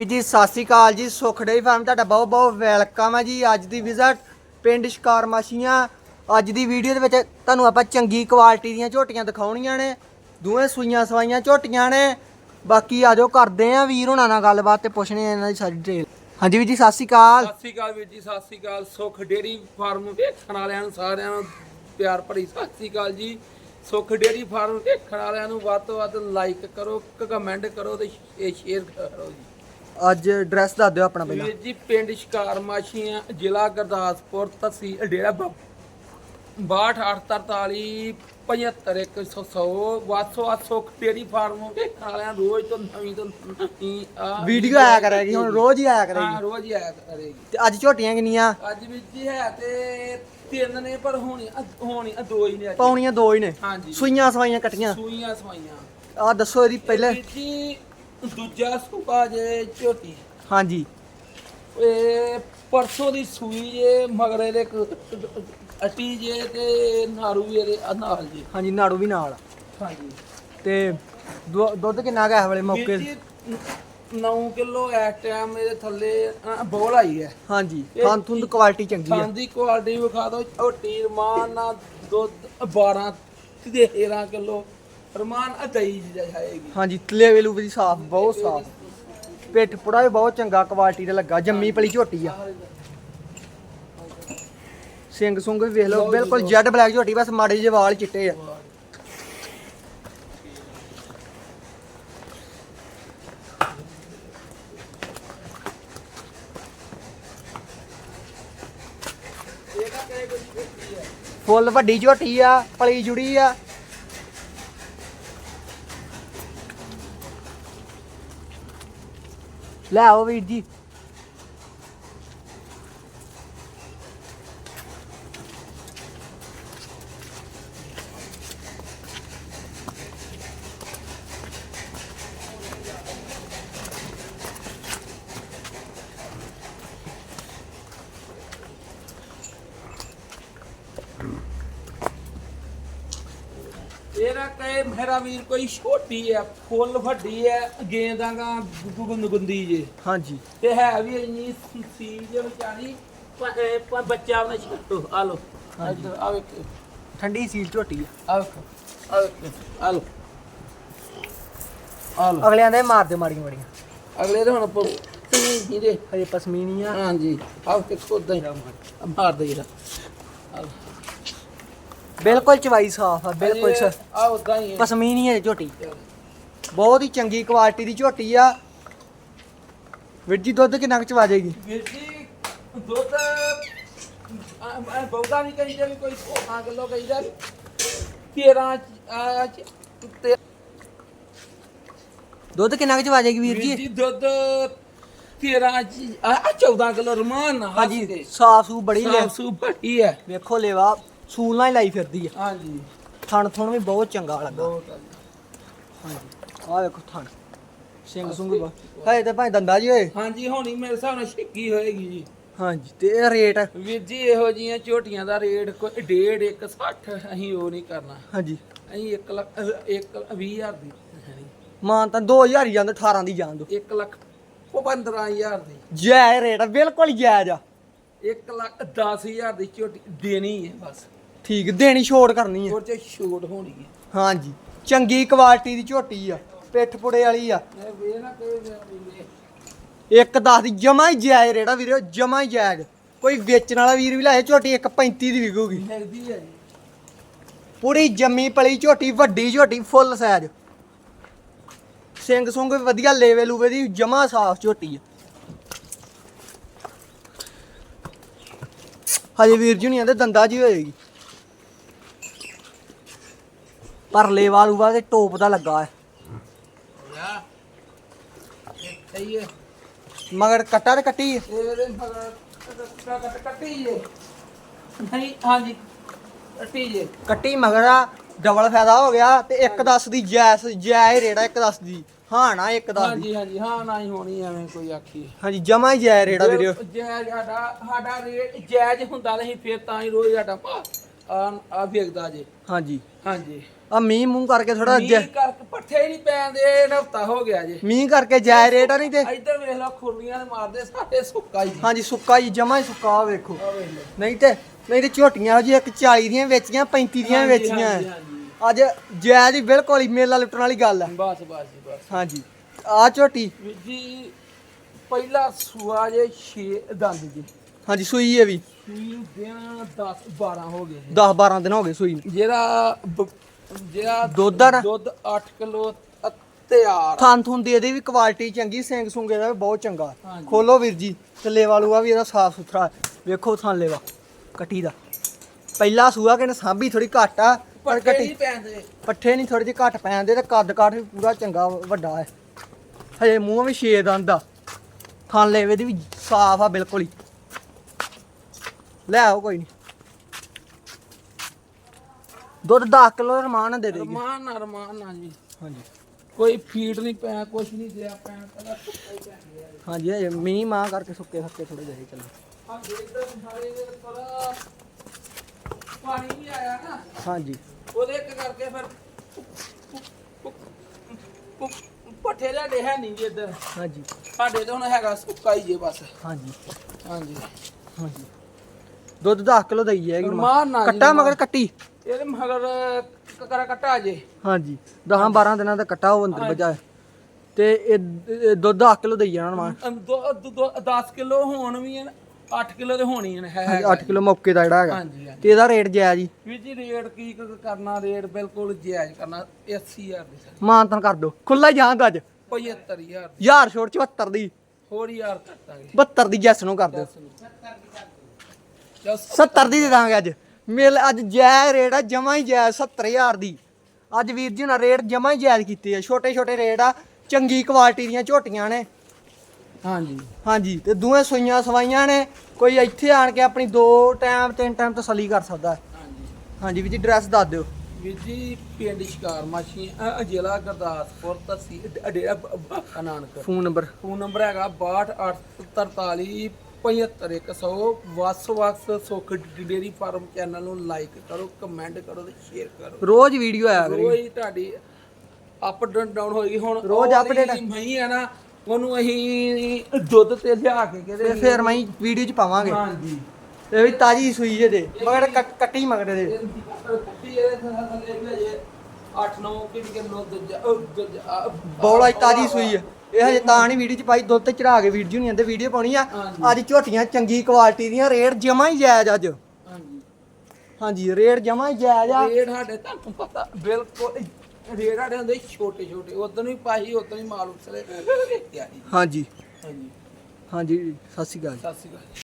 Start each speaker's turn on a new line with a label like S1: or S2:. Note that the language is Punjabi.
S1: ਜੀ, ਸਤਿ ਸ਼੍ਰੀ ਅਕਾਲ ਜੀ ਸੁਖੜੇ ਫਾਰਮ ਤੁਹਾਡਾ ਬਹੁਤ ਬਹੁਤ ਵੈਲਕਮ ਹੈ ਜੀ। ਅੱਜ ਦੀ ਵਿਜ਼ਿਟ ਪਿੰਡ ਸ਼ਿਕਾਰ ਮਾਸ਼ੀਆਂ ਅੱਜ ਦੀ ਵੀਡੀਓ ਦੇ ਵਿੱਚ ਤੁਹਾਨੂੰ ਆਪਾਂ ਚੰਗੀ ਕੁਆਲਿਟੀ ਦੀਆਂ ਝੋਟੀਆਂ ਦਿਖਾਉਣੀਆਂ ਨੇ। ਦੋਵੇਂ ਸੂਈਆਂ ਸਵਾਈਆਂ ਝੋਟੀਆਂ ਨੇ। ਬਾਕੀ ਆਜੋ ਕਰਦੇ ਆ ਵੀਰ ਹੁਣਾਂ ਨਾਲ ਗੱਲਬਾਤ ਤੇ ਪੁੱਛਣੇ ਇਹਨਾਂ ਦੀ ਸਾਰੀ ਡਿਟੇਲ ਹਾਂਜੀ ਵੀਰ ਜੀ, ਸਤਿ ਸ਼੍ਰੀ ਅਕਾਲ।
S2: ਸਤਿ ਸ੍ਰੀ ਅਕਾਲ ਵੀਰ ਜੀ, ਸਤਿ ਸ੍ਰੀ ਅਕਾਲ। ਸੁਖ ਡੇਰੀ ਫਾਰਮ ਵੇਖਣ ਵਾਲਿਆਂ ਨੂੰ ਸਾਰਿਆਂ ਨੂੰ ਪਿਆਰ ਭਰੀ ਸਤਿ ਸ੍ਰੀ ਅਕਾਲ ਜੀ। ਸੁਖ ਡੇਰੀ ਫਾਰਮ ਵੇਖਣ ਵਾਲਿਆਂ ਨੂੰ ਵੱਧ ਤੋਂ ਵੱਧ ਲਾਈਕ ਕਰੋ, ਕਮੈਂਟ ਕਰੋ ਤੇ ਸ਼ੇਅਰ ਕਰੋ ਜੀ।
S1: ਅੱਜ ਐਡਰੈਸ ਦੱਸ ਦਿਓ ਆਪਣਾ ਪਹਿਲਾਂ।
S2: ਵੀਰ ਜੀ ਪਿੰਡ ਸ਼ਿਕਾਰ ਮਾਸ਼ੀਆਂ ਜ਼ਿਲ੍ਹਾ ਗੁਰਦਾਸਪੁਰ ਤਹਿਸੀਲ ਡੇਰਾ ਬਾਬਾ 62843 75100 ਵਾਸੋ ਸੁਖ ਡੇਰੀ ਫਾਰਮ ਵੇਖਣ ਵਾਲਿਆਂ ਨੂੰ ਰੋਜ਼ ਤੋਂ ਨਵੀਂ ਤੋਂ ਨਵੀਂ ਆ
S1: ਵੀਡੀਓ ਆਇਆ ਕਰੇਗੀ ਹੁਣ ਰੋਜ਼ ਹੀ ਆਇਆ
S2: ਹਾਂ
S1: ਕਰੇਗੀ
S2: ਰੋਜ਼ ਹੀ ਆਇਆ ਕਰੇਗੀ।
S1: ਤੇ ਅੱਜ ਝੋਟੀਆਂ ਕਿੰਨੀਆਂ?
S2: ਅੱਜ ਵੀ ਜੀ ਹੈ ਤੇ ਤਿੰਨ ਨੇ ਪਰ ਹੋਣੀ ਹੋਣੀ ਦੋ ਹੀ ਨੇ ਅੱਜ।
S1: ਪਾਉਣੀਆਂ ਦੋ ਹੀ ਨੇ।
S2: ਹਾਂਜੀ।
S1: ਸੂਈਆਂ ਸਵਾਈਆਂ ਕੱਟੀਆਂ।
S2: ਸੂਈਆਂ ਸਵਾਈਆਂ।
S1: ਆ ਦੱਸੋ ਇਹਦੀ ਪਹਿਲੇ।
S2: ਵੀਰ ਜੀ ਦੂਜਾ ਸੂਬਾ ਜੇ ਝੋਟੀ।
S1: ਹਾਂਜੀ।
S2: ਇਹ ਪਰਸੋਂ ਦੀ ਸੂਈ ਜੇ ਮਗਰੇ ਦੇ ਅਟੀ ਜੇ ਤੇ ਨਾਰੂ ਵੀ ਇਹਦੇ ਆ ਨਾਲ ਜੀ।
S1: ਹਾਂਜੀ ਨਾੜੂ ਵੀ ਨਾਲ।
S2: ਹਾਂਜੀ।
S1: ਤੇ ਦੁ- ਦੁੱਧ ਕਿੰਨਾ ਕੁ ਇਸ ਵੇਲੇ ਮੌਕੇ?
S2: ਵੀਰ ਜੀ 9 ਕਿਲੋ ਇਸ ਟਾਈਮ ਇਹਦੇ ਥੱਲੇ ਅ, ਬੋਲ ਆਈ ਹੈ।
S1: ਹਾਂਜੀ ਥਾਂ ਥੁੰਦ ਕੁਆਲਿਟੀ ਚੰਗੀ ਆ।
S2: ਖਾਣ ਦੀ ਕੁਆਲਿਟੀ ਵਿਖਾ ਦਿਓ ਝੋਟੀ ਰਮਾਨ ਨਾਲ ਦੁੱਧ 12 ਤੇ 13 ਕਿਲੋ ਰਮਾਨ ਅਦਈ ਜਾਏਗੀ
S1: ਹਾਂਜੀ ਤਲੇ ਵੇਲੂ ਵੀ ਸਾਫ਼ ਬਹੁਤ ਸਾਫ਼। ਪਿੱਠ ਪੁੜਾ ਵੀ ਬਹੁਤ ਚੰਗਾ ਕੁਆਲਿਟੀ ਦਾ ਲੱਗਾ ਜੰਮੀ ਪਲੀ ਝੋਟੀ ਆ। ਸਿੰਘ ਸੁੰਗ ਵੀ ਵੇਖ ਲਓ ਬਿਲਕੁਲ ਜੈਡ ਬਲੈਕ ਝੋਟੀ ਬਸ ਮਾੜੇ ਜਿਹੇ ਵਾਲ ਚਿੱਟੇ ਆ। ਫੁੱਲ ਵੱਡੀ ਝੋਟੀ ਆ ਪਲੀ ਜੁੜੀ ਆ। ਲੈ ਆਓ ਵੀਰ ਜੀ।
S2: ਇਹਦਾ ਕਹੇ ਮੇਰਾ ਵੀਰ ਕੋਈ ਛੋਟੀ ਹੈ ਫੁੱਲ ਵੱਡੀ ਹੈ ਗੇਂਦਾਂਗਾ ਗੁੰਦ ਗੁੰਦੀ ਜੇ।
S1: ਹਾਂਜੀ।
S2: ਤੇ ਹੈ ਵੀ ਇੰਨੀ ਸੀ ਜੇ ਵਿਚਾਰੀ ਪ- ਇਹ ਪ- ਬੱਚਾ ਉਹਨੇ ਛੱਟੋ ਆ ਲੋ ਆ ਵੇਖ
S1: ਠੰਡੀ ਸੀਲ ਝੋਟੀ ਆ।
S2: ਆ ਵੇਖ ਆ ਵੇਖ ਆ ਲੋ ਆ ਲੋ
S1: ਅਗਲਿਆਂ ਦੇ ਮਾਰਦੇ ਮਾੜੀਆਂ ਮਾੜੀਆਂ।
S2: ਅਗਲੇ ਦੇ ਹੁਣ ਤੀ ਦੇ
S1: ਹਜੇ ਪਸਮੀਨੀ ਆ।
S2: ਹਾਂਜੀ। ਆ ਵੇਖ ਉਦਾਂ ਹੀ ਮਾਰ ਦੇ ਜਰਾ।
S1: ਬਿਲਕੁਲ ਚਵਾਈ ਸਾਫ਼ ਆ ਬਿਲਕੁਲ ਸ-
S2: ਆ ਉਦਾਂ ਹੀ ਹੈ।
S1: ਪਸਮੀਨੀ ਹੈ ਝੋਟੀ। ਬਹੁਤ ਹੀ ਚੰਗੀ ਕੁਆਲਿਟੀ ਦੀ ਝੋਟੀ ਆ। ਵੀਰ ਜੀ ਦੁੱਧ ਕਿੰਨਾ ਕੁ ਚਵਾ ਜਾਏਗੀ?
S2: ਵੀਰ ਜੀ ਦੁੱਧ ਆ- ਆ ਬਹੁਤਾ ਨਹੀਂ ਕਹੀਦਾ ਵੀ ਕੋਈ 16 ਕਿਲੋ ਕਹੀਦਾ 13 ਆ ਤੇ
S1: ਦੁੱਧ ਕਿੰਨਾ ਕੁ ਚਵਾ ਜਾਏਗੀ ਵੀਰ
S2: ਵੀਰ
S1: ਜੀ
S2: ਜੀ ਦੁੱਧ 13 ਚ- ਆ ਆ 14 ਕਿਲੋ ਰਮਾਨ ਨਾਲ
S1: ਹਾਂਜੀ ਸਾਫ਼ ਸੂ ਬੜੀ ਲੈ।
S2: ਸਾਫ਼ ਸੂ ਬੜੀ ਹੈ।
S1: ਵੇਖੋ ਲੇਵਾ ਸੂਲ ਨਾਲ ਹੀ ਲਾਈ ਫਿਰਦੀ ਆ।
S2: ਹਾਂਜੀ।
S1: ਥਣ ਥਣ ਵੀ ਬਹੁਤ ਚੰਗਾ ਲੱਗਾ।
S2: ਬਹੁਤ ਆ।
S1: ਹਾਂਜੀ। ਆਹ ਵੇਖੋ ਥਣ। ਸਿੰਘ ਸੁੰਗ ਹਾਏ ਤੇ ਭਾਵੇਂ ਦੰਦਾ ਜੀ ਹੋਏ
S2: ਹਾਂਜੀ ਹੋਣੀ ਮੇਰੇ ਹਿਸਾਬ ਨਾਲ ਛਿੱਕੀ ਹੋਏਗੀ ਜੀ।
S1: ਹਾਂਜੀ ਤੇ ਇਹ ਰੇਟ
S2: ਵੀਰ ਜੀ ਇਹੋ ਜੀਆਂ ਝੋਟੀਆਂ ਦਾ ਰੇਟ ਕੋਈ ਡੇਢ ਇੱਕ 60 ਅਸੀਂ ਉਹ ਨਹੀਂ ਕਰਨਾ।
S1: ਹਾਂਜੀ।
S2: ਅਸੀਂ 1 ਲੱਖ 1 20 ਹਜ਼ਾਰ ਦੀ
S1: ਮਾਨ ਤਾਂ 2000 ਹੀ ਜਾਂਦਾ 18 ਦੀ ਜਾਣ ਦੋ।
S2: 1 ਲੱਖ ਉਹ 15000 ਦੀ।
S1: ਜਾਇ ਰੇਟ ਆ, ਬਿਲਕੁਲ ਜਾਇਜ਼ ਆ।
S2: 1 ਲੱਖ 10000 ਦੀ ਝੋਟੀ ਦੇਣੀ ਹੈ ਬਸ।
S1: ਠੀਕ ਦੇਣੀ ਛੋੜ ਕਰਨੀ ਆ।
S2: ਹੋਰ ਚ ਛੋਟ ਹੋਣੀ ਹੈ
S1: ਹਾਂਜੀ ਚੰਗੀ ਕੁਆਲਿਟੀ ਦੀ ਝੋਟੀ ਆ ਪਿੱਠ ਪੁੜੇ ਵਾਲੀ ਆ।
S2: ਮੈਂ ਵੇ ਨਾ ਕੋਈ
S1: ਇੱਕ 10 ਦੀ ਜਮਾ ਹੀ ਜਾਇਜ਼ ਆ ਵੀਰੇ ਜਮਾ ਹੀ ਜਾਇਜ਼। ਕੋਈ ਵੇਚਣ ਵਾਲਾ ਵੀਰ ਵੀ ਲਾਏ ਝੋਟੀ ਇੱਕ 35 ਦੀ ਵਿਕੂਗੀ।
S2: ਮਿਲਦੀ ਹੈ
S1: ਪੂਰੀ ਜੰਮੀ ਪਲੀ ਝੋਟੀ ਵੱਡੀ ਝੋਟੀ ਫੁੱਲ ਸਾਈਜ਼ ਸਿੰਘ ਸੁੰਗ ਵੀ ਵਧੀਆ ਲੇਵੇ ਲੂਵੇ ਦੀ ਜਮਾ ਸਾਫ਼ ਝੋਟੀ ਆ। ਹਜੇ ਵੀਰ ਜੀ ਨਹੀਂ ਆਂਦੇ ਦੰਦਾ ਜੀ ਹੋਏਗੀ। ਪਰ ਲੇਵਾ ਲੂਵਾ ਤੇ ਟੋਪ ਦਾ ਲੱਗਾ ਹੈ
S2: ਹੈ
S1: ਮਗਰ ਕੱਟਾ ਤੇ ਕੱਟੀ ਹੈ।
S2: ਕੱਟ ਕੱਟੀ ਜੇ ਨਹੀਂ ਹਾਂਜੀ। ਕੱਟੀ ਜੇ।
S1: ਕੱਟੀ ਮਗਰ ਆ ਡਬਲ ਫਾਇਦਾ ਹੋ ਗਿਆ ਤੇ ਇੱਕ 10 ਦੀ ਜੈਸ ਜੈ ਰੇੜਾ ਇੱਕ 10 ਦੀ। ਹਾਂ ਨਾ ਇੱਕ 10 ਦੀ।
S2: ਹਾਂਜੀ ਹਾਂਜੀ ਹਾਂ ਨਾ ਹੀ ਹੋਣੀ ਐਵੇਂ ਕੋਈ ਆਖੀ।
S1: ਹਾਂਜੀ ਜਮਾ ਹੀ ਜੈ ਰੇੜਾ ਵੀਰੇ।
S2: ਜਾਇਜ਼ ਸਾਡਾ ਸਾਡਾ ਰੇਟ ਜਾਇਜ਼ ਹੁੰਦਾ ਨਹੀਂ ਫਿਰ ਤਾਂ ਹੀ ਰੋਜ਼ ਸਾਡਾ ਆ ਆ ਵੇਖਦਾ ਜੇ।
S1: ਹਾਂਜੀ।
S2: ਹਾਂਜੀ।
S1: ਆ ਮੀਂਹ ਮੂੰਹ ਕਰਕੇ ਥੋੜਾ
S2: ਮੀਂਹ ਕਰਕੇ ਪੱਠੇ ਹੀ ਨਹੀਂ ਪੈਂਦੇ ਹਫਤਾ ਹੋ ਗਿਆ ਜੇ।
S1: ਮੀਂਹ ਕਰਕੇ ਜਾਇ ਰੇਟ ਆ ਨਹੀਂ ਤੇ।
S2: ਇੱਧਰ ਵੇਖ ਲਓ ਖੁਰਲੀਆਂ ਦੇ ਮਾਰਦੇ ਸਾਡੇ ਸੁੱਕਾ ਹੀ।
S1: ਹਾਂਜੀ ਸੁੱਕਾ ਹੀ ਜਮਾ ਹੀ ਸੁੱਕਾ ਵੇਖੋ।
S2: ਆ ਵੇਖ ਲਓ।
S1: ਨਹੀਂ ਤੇ ਨਹੀਂ ਤੇ ਝੋਟੀਆਂ ਜੀ ਇੱਕ 40 ਦੀਆਂ ਵੇਚੀਆਂ 35 ਦੀਆਂ
S2: ਹਾਂਜੀ,
S1: ਵੇਚੀਆਂ।
S2: ਹਾਂਜੀ।
S1: ਅੱਜ ਜਾਇ ਦੀ ਬਿਲਕੁਲ ਹੀ ਮੇਲਾ ਲੁੱਟਣ ਵਾਲੀ ਗੱਲ ਹੈ
S2: ਬਸ ਬਸ ਜੀ, ਬਸ।
S1: ਹਾਂਜੀ। ਆ ਝੋਟੀ।
S2: ਵੀਰ ਜੀ ਪਹਿਲਾ ਸੂਆ ਜੇ 6 ਦੰਦ ਜੀ।
S1: ਹਾਂਜੀ ਸੂਈ ਹੈ ਵੀ।
S2: ਸੂਈ ਦਿਨ 10 12 ਹੋ ਗਏ ਜੀ।
S1: 10 12 ਦਿਨ ਹੋ ਗਏ ਸੂਈ ਨੂੰ।
S2: ਜਿਹੜਾ ਬ- ਜਿਹੜਾ
S1: ਦੁੱਧ ਆ ਨਾ?
S2: ਦੁੱਧ 8 ਕਿਲੋ ਤਿਆਰ
S1: ਥਾਂ ਥੁੰਨ ਦੀ ਇਹਦੀ ਵੀ ਕੁਆਲਿਟੀ ਚੰਗੀ ਸਿੰਘ ਸੁੰਗੇ ਦਾ ਵੀ ਬਹੁਤ ਚੰਗਾ।
S2: ਹਾਂਜੀ।
S1: ਖੋਲੋ ਵੀਰ ਜੀ ਤੇ ਲੇਵਾ ਲੂਆ ਵੀ ਇਹਦਾ ਸਾਫ਼ ਸੁਥਰਾ। ਵੇਖੋ ਥਾਂ ਲੇਵਾ ਕੱਟੀ ਦਾ। ਪਹਿਲਾ ਸੂਆ ਕਿਨੇ ਸਾਂਭੀ ਥੋੜੀ ਘੱਟ ਆ ਪਰ
S2: ਪੱਠੇ
S1: ਕੱਟੀ
S2: ਨਹੀਂ ਪੈਂਦੇ।
S1: ਪੱਠੇ ਨਹੀਂ ਥੋੜੀ ਜਿਹੀ ਘੱਟ ਪੈਂਦੇ ਤੇ ਕੱਦ ਕਾਠ ਵੀ ਪੂਰਾ ਚੰਗਾ ਵੱਡਾ ਹੈ। ਹਜੇ ਮੂੰਹ ਵੀ ਛੇ ਦੰਦ ਆ। ਥਾਂ ਲੇਵੇ ਦੀ ਵੀ ਸਾਫ਼ ਆ ਬਿਲਕੁਲ ਹੀ। ਲੈ ਆਓ ਕੋਈ ਨਹੀਂ ਦੁੱਧ 10 ਕਿਲੋ ਰਮਾਨ ਦੇ ਦੇਗੀ
S2: ਰਮਾਨ ਨਾ ਰਮਾਨ ਨਾ ਜੀ।
S1: ਹਾਂਜੀ।
S2: ਕੋਈ ਫੀਡ ਨਹੀਂ ਪਿਆ ਕੁਛ ਨਹੀਂ ਦਿਆ ਪੈਣ ਪਹਿਲਾਂ ਸੁੱਕਾ ਹੀ ਪੈ ਗਿਆ ਜੀ।
S1: ਹਾਂਜੀ ਹਜੇ ਮੀਂਹ ਮਾਂ ਕਰਕੇ ਸੁੱਕੇ ਸੱਕੇ ਥੋੜੇ ਜਿਹੇ ਚੱਲੇ।
S2: ਆ ਦੇਖਦੇ ਸਾਰੇ ਦੇ ਥੋੜਾ ਪਾਣੀ ਨਹੀਂ ਆਇਆ ਨਾ।
S1: ਹਾਂਜੀ।
S2: ਉਹਦੇ ਇੱਕ ਕਰਕੇ ਫਿਰ ਪੱਠੇ ਲਿਆਡੇ ਹੈ ਨਹੀਂ ਜੀ ਇੱਧਰ।
S1: ਹਾਂਜੀ।
S2: ਸਾਡੇ ਤਾਂ ਹੁਣ ਹੈਗਾ ਸੁੱਕਾ ਹੀ ਜੇ ਬਸ।
S1: ਹਾਂਜੀ।
S2: ਹਾਂਜੀ।
S1: ਹਾਂਜੀ। ਦੁੱਧ 10 ਕਿਲੋ ਦਈ ਜਾਏਗੀ ਕੱਟਾ। ਮਗਰ ਕੱਟੀ।
S2: ਇਹਦੇ ਮਗਰ ਕਕਰਾ ਕੱਟਾ ਜੇ।
S1: ਹਾਂਜੀ 10 12 ਦਿਨਾਂ ਦਾ ਕੱਟਾ ਉਹ ਅੰਦਰ ਬਜਾ ਤੇ ਇਹ ਦੁੱਧ 10 ਕਿਲੋ ਦਈ ਜਾਣਾ ਮਾਂ
S2: 10 ਕਿਲੋ ਹੋਣ ਵੀ 8 ਕਿਲੋ ਦੇ ਹੋਣੀ ਹੈ
S1: ਹਾਂਜੀ 8 ਕਿਲੋ ਮੌਕੇ ਦਾ ਜਿਹੜਾ ਹੈਗਾ। ਤੇ ਇਹਦਾ ਰੇਟ ਜਾਇਜ਼ ਜੀ
S2: ਵੀਰ ਜੀ ਰੇਟ ਕੀ ਕ- ਕਰਨਾ ਰੇਟ ਬਿਲਕੁਲ ਜਾਇਜ਼ ਕਰਨਾ 80000 ਦੀ ਸਰ।
S1: ਮਾਨਤਨ ਕਰ ਦੋ ਖੁੱਲਾ ਜਾਂ ਅੱਜ।
S2: 75000
S1: ਯਾਰ ਛੋੜ 74 ਦੀ।
S2: ਹੋਰ ਯਾਰ ਕੱਟਾਂਗੇ
S1: 72 ਦੀ ਜੈਸ ਨੂੰ ਕਰ ਦਿਓ।
S2: ਚਲ
S1: 70 ਦੀ ਦੇ ਦਾਂਗੇ ਅੱਜ। ਮਿਲ ਅੱਜ ਜੈ ਰੇਟ ਆ ਜਮਾ ਹੀ ਜੈ 70000 ਦੀ ਅੱਜ ਵੀਰ ਜੀ ਨਾਲ ਰੇਟ ਜਮਾ ਹੀ ਜਾਇਜ਼ ਕੀਤੇ ਆ ਛੋਟੇ ਛੋਟੇ ਰੇਟ ਆ ਚੰਗੀ ਕੁਆਲਿਟੀ ਦੀਆਂ ਝੋਟੀਆਂ ਨੇ
S2: ਹਾਂਜੀ
S1: ਹਾਂਜੀ ਤੇ ਦੋਵੇਂ ਸੂਈਆਂ ਸਵਾਈਆਂ ਨੇ ਕੋਈ ਇੱਥੇ ਆਣ ਕੇ ਆਪਣੀ ਦੋ ਟਾਈਮ ਤਿੰਨ ਟਾਈਮ ਤਸੱਲੀ ਕਰ ਸਕਦਾ ਹੈ।
S2: ਹਾਂਜੀ
S1: ਹਾਂਜੀ ਵੀਰ ਜੀ ਐਡਰੈਸ ਦੱਸ ਦਿਓ
S2: ਵੀਰ ਜੀ ਪਿੰਡ ਸ਼ਿਕਾਰ ਮਾਛੀ ਜ਼ਿਲ੍ਹਾ ਗੁਰਦਾਸਪੁਰ ਤਹਿਸੀਲ Dera Nanak
S1: phone number
S2: phone number ਹੈਗਾ 6243 75100 Vas Vas Sukh dairy farm channel ਨੂੰ ਲਾਈਕ ਕਰੋ ਕਮੈਂਟ ਕਰੋ ਤੇ ਸ਼ੇਅਰ ਕਰੋ।
S1: ਰੋਜ਼ ਵੀਡੀਓ ਆਇਆ ਕਰੀ।
S2: ਰੋਜ਼ ਤੁਹਾਡੀ ਅਪ ਡਾਊਨ ਹੋਏਗੀ। ਹੁਣ
S1: ਰੋਜ਼
S2: ਉਹ
S1: update
S2: ਮਹੀਂ ਹੈ ਨਾ ਉਹਨੂੰ ਅਸੀਂ ਦੁੱਧ ਤੇ ਲਿਆ ਕੇ
S1: ਤੇ
S2: ਕਿਤੇ
S1: ਫਿਰ ਮੈਂ ਵੀਡੀਓ ਚ ਪਾਵਾਂਗੇ।
S2: ਹਾਂਜੀ।
S1: ਇਹ ਵੀ ਤਾਜੀ ਸੂਈ ਜੇ ਦੇ ਮਗਰ ਕੱਟ- ਕੱਟੀ ਮਗਰ ਦੇ
S2: ਇਹ ਕੱਟੀ ਇਹਦੇ ਥੱਲੇ ਵੀ ਅਜੇ 8-9 ਕਿਲੋ ਦੂਜਾ ਉਹ ਦੂਜਾ
S1: ਬੌਲਾ ਤਾਜੀ ਸੂਈ ਹੈ ਇਹ ਹਜੇ ਤਾਂ ਨਹੀਂ ਵੀਡੀਓ ਚ ਪਾਈ ਦੁੱਧ ਤੇ ਚੜਾ ਕੇ ਵੀਡੀਓ ਨਹੀਂ ਆਂਦੇ ਵੀਡੀਓ ਪਾਉਣੀ ਆ। ਅੱਜ ਝੋਟੀਆਂ ਚੰਗੀ ਕੁਆਲਿਟੀ ਦੀਆਂ ਰੇਟ ਜਮਾ ਹੀ ਜਾਇਜ਼ ਅੱਜ।
S2: ਹਾਂਜੀ।
S1: ਹਾਂਜੀ ਰੇਟ ਜਮਾ ਹੀ ਜਾਇਜ਼ ਆ।
S2: ਰੇਟ ਸਾਡੇ ਤੁਹਾਨੂੰ ਪਤਾ ਬਿਲਕੁਲ ਰੇਟ ਸਾਡੇ ਹੁੰਦੇ ਛੋਟੇ ਛੋਟੇ ਉਦੋਂ ਵੀ ਪਾਈ ਉਦੋਂ ਹੀ ਮਾਲ ਉਸਲੇ।
S1: ਹਾਂਜੀ।
S2: ਹਾਂਜੀ।
S1: ਹਾਂਜੀ ਸਤਿ ਸ਼੍ਰੀ ਅਕਾਲ
S2: ਸਤਿ ਸ਼੍ਰੀ ਅਕਾਲ